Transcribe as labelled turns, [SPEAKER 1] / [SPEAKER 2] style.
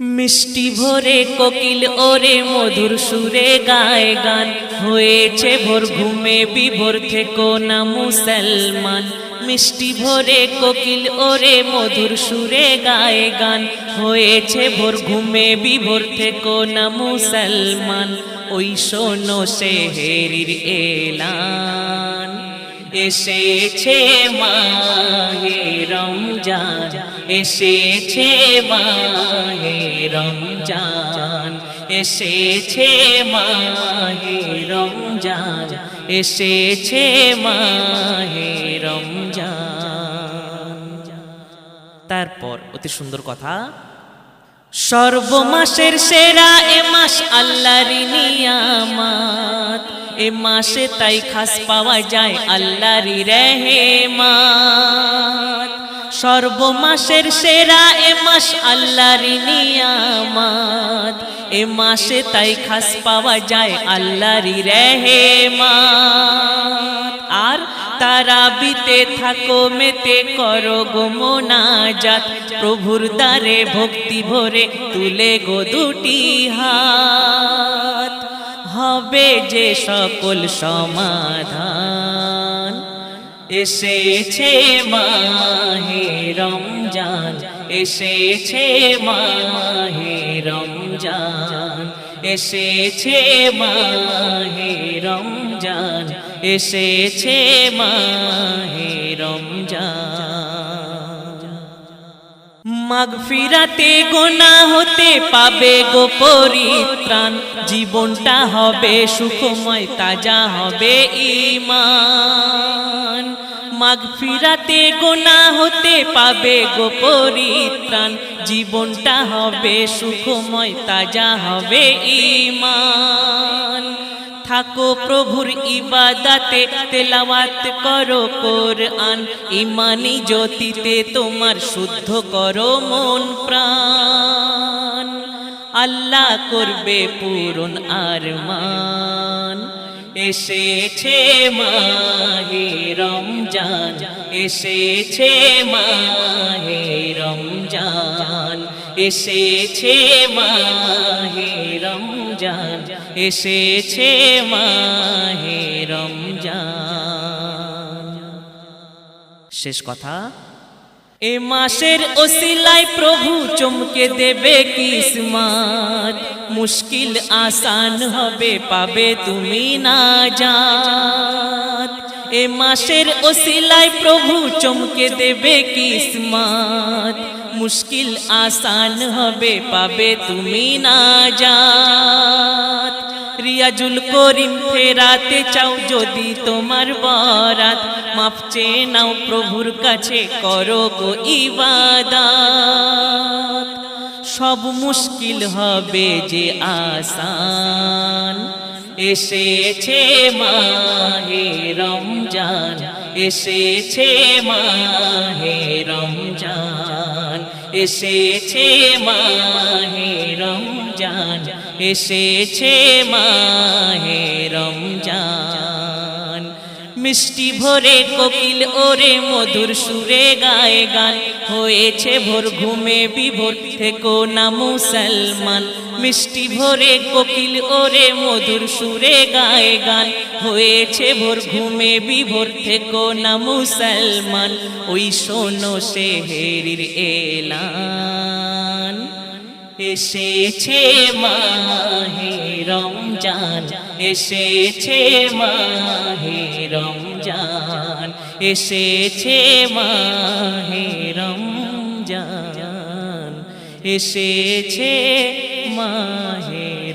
[SPEAKER 1] মিষ্টি ভরে কোকিল ওরে মধুর সুরে গায় গান। হয়েছে ভোর ঘুমে বিভোর থেকো না মুসলমান। মিষ্টি ভরে কোকিল ওরে মধুর সুরে গায় গান। হয়েছে ভোর ঘুমে বিভোর থেকো না মুসলমান। ওই শোনো শেহেরির এলান। এসেছে মাহে রমজান এসেছে মাহে রমজান এসেছে মাহে রমজান এসেছে মাহে রমজান। তারপর অতি সুন্দর কথা। সর্বমাসের সেরা এ মাস আল্লাহর নিয়ামত। এ মাসে তাই খাস পাওয়া যায় আল্লাহর রেহেমাত। সর্বমাসের সেরা এ মাস আল্লাহর নিয়ামত। এ মাসে তাই খাস পাওয়া যায় আল্লাহর রেহেমাত। আর তারা বিতে থাকো, মেতে করো গো মোনাজাত। প্রভুর দ্বারে ভক্তি ভরে তুলে গো দুটি হাত। হবে যে সকল সমাধান। এসেছে মাহে রমজান, এসেছে মাহে রমজান, এসেছে মাহে রমজান, এসেছে মাহে রমজান। মাগফিরাতে গোনা হতে পাবে গো পরিত্রাণ, জীবনটা হবে সুখময়, তাজা হবে ইমান মাগফিরাতে গোনা হতে পাবে গো পরিত্রাণ। জীবনটা হবে সুখময়, তাজা হবে ইমান থাকো প্রভুর ইবাদাতে, তেলাওয়াত করো কোরআন। ইমানি জ্যোতিতে তোমার শুদ্ধ করো মন প্রাণ। আল্লাহ করবে পূরণ আরমান এসেছে মাহে রমজান এসেছে মাহে রমজান এসেছে মাহে রমজান এসেছে মাহে রমজান। শেষ কথা। এ মাসের ওসিলায় প্রভু চমকে দেবে কিসমত। মুশকিল আসান হবে, পাবে তুমি না জাত। এ মাসের ওসিলায় প্রভু চমকে দেবে কিসমত। মুশকিল আসান হবে, পাবে তুমি না জাত। রিয়াজুল করিম, ফেরাতে চাও যদি তোমার বরাত মাপ নাও প্রভুর কাছে, করো গো ইবাদাত। সব মুশকিল হবে যে আসান, এসেছে মাহে রমজান, এসেছে মাহে রমজান, এসেছে মাহে রমজান। এসেছে মাহে রমজান। মিষ্টি ভরে কোকিল ওরে মধুর সুরে গায়ে গান। হয়েছে ভোর, ঘুমে বিভোর, থেকো না মুসলমান। মিষ্টি ভরে কোকিল ওরে মধুর সুরে গায়ে গান। হয়েছে ভোর, ঘুমে বিভোর, থেকো না মুসলমান। ওই শোনো শেহেরির এলান। এসেছে মাহে রমজান এসেছে মাহে রমজান এসেছে মাহে রমজান এসেছে মাহে